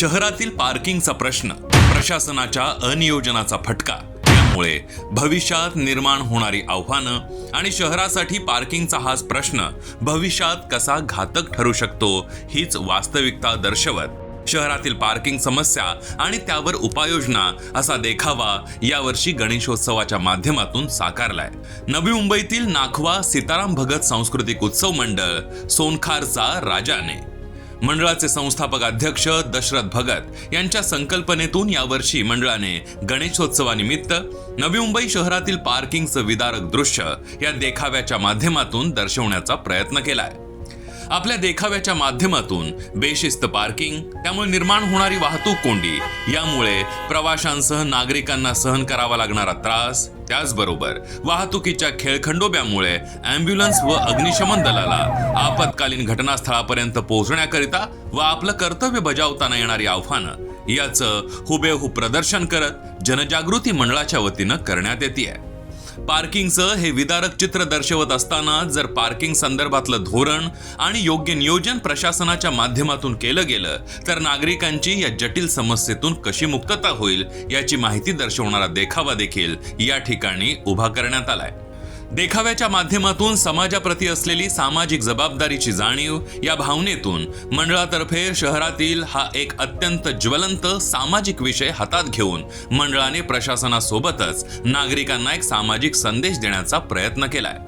शहरातील पार्किंगचा प्रश्न प्रशासनाच्या अनियोजनाचा फटका. त्यामुळे भविष्यात निर्माण होणारी आव्हानं आणि शहरासाठी पार्किंगचा हाच प्रश्न भविष्यात कसा घातक ठरू शकतो हीच वास्तविकता दर्शवत शहरातील पार्किंग समस्या आणि त्यावर उपाययोजना असा देखावा यावर्षी गणेशोत्सवाच्या माध्यमातून साकारलाय. नवी मुंबईतील नाखवा सीताराम भगत सांस्कृतिक उत्सव मंडळ सोनखारचा राजाने. मंडळाचे संस्थापक अध्यक्ष दशरथ भगत यांच्या संकल्पनेतून यावर्षी मंडळाने गणेशोत्सवानिमित्त नवी मुंबई शहरातील पार्किंगचं विदारक दृश्य या देखाव्याच्या माध्यमातून दर्शवण्याचा प्रयत्न केलाय. आपल्या देखाव्याच्या माध्यमातून बेशिस्त पार्किंग त्यामुळे निर्माण होणारी वाहतूक कोंडी यामुळे प्रवाशांसह नागरिकांना सहन करावा लागणारा त्रास त्याचबरोबर वाहतुकीच्या खेळखंडोब्यामुळे अँब्युलन्स व अग्निशमन दलाला आपत्कालीन घटनास्थळापर्यंत पोहोचण्याकरिता व आपलं कर्तव्य बजावताना येणारी आव्हानं याचं हुबेहूब प्रदर्शन करत जनजागृती मंडळाच्या वतीनं करण्यात येते पार्किंगचं हे विदारक चित्र दर्शवत असताना जर पार्किंग संदर्भातलं धोरण आणि योग्य नियोजन प्रशासनाच्या माध्यमातून केलं गेलं तर नागरिकांची या जटिल समस्येतून कशी मुक्तता होईल याची माहिती दर्शवणारा देखावा देखील या ठिकाणी उभा करण्यात आलाय. देखाव्याच्या माध्यमातून समाजाप्रती असलेली सामाजिक जबाबदारीची जाणीव या भावनेतून मंडळातर्फे शहरातील हा एक अत्यंत ज्वलंत सामाजिक विषय हातात घेऊन मंडळाने प्रशासनासोबतच नागरिकांना एक सामाजिक संदेश देण्याचा प्रयत्न केलाय.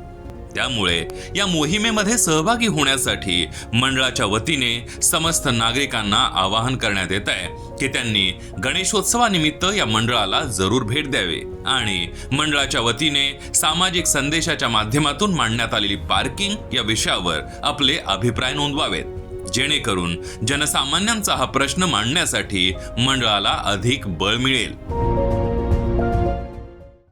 त्यामुळे या मोहिमेमध्ये सहभागी होण्यासाठी मंडळाच्या वतीने समस्त नागरिकांना आवाहन करण्यात येत आहे की त्यांनी गणेशोत्सवानिमित्त या मंडळाला जरूर भेट द्यावे आणि मंडळाच्या वतीने सामाजिक संदेशाच्या माध्यमातून मांडण्यात आलेली पार्किंग या विषयावर आपले अभिप्राय नोंदवावेत. जेणेकरून जनसामान्यांचा हा प्रश्न मांडण्यासाठी मंडळाला अधिक बळ मिळेल.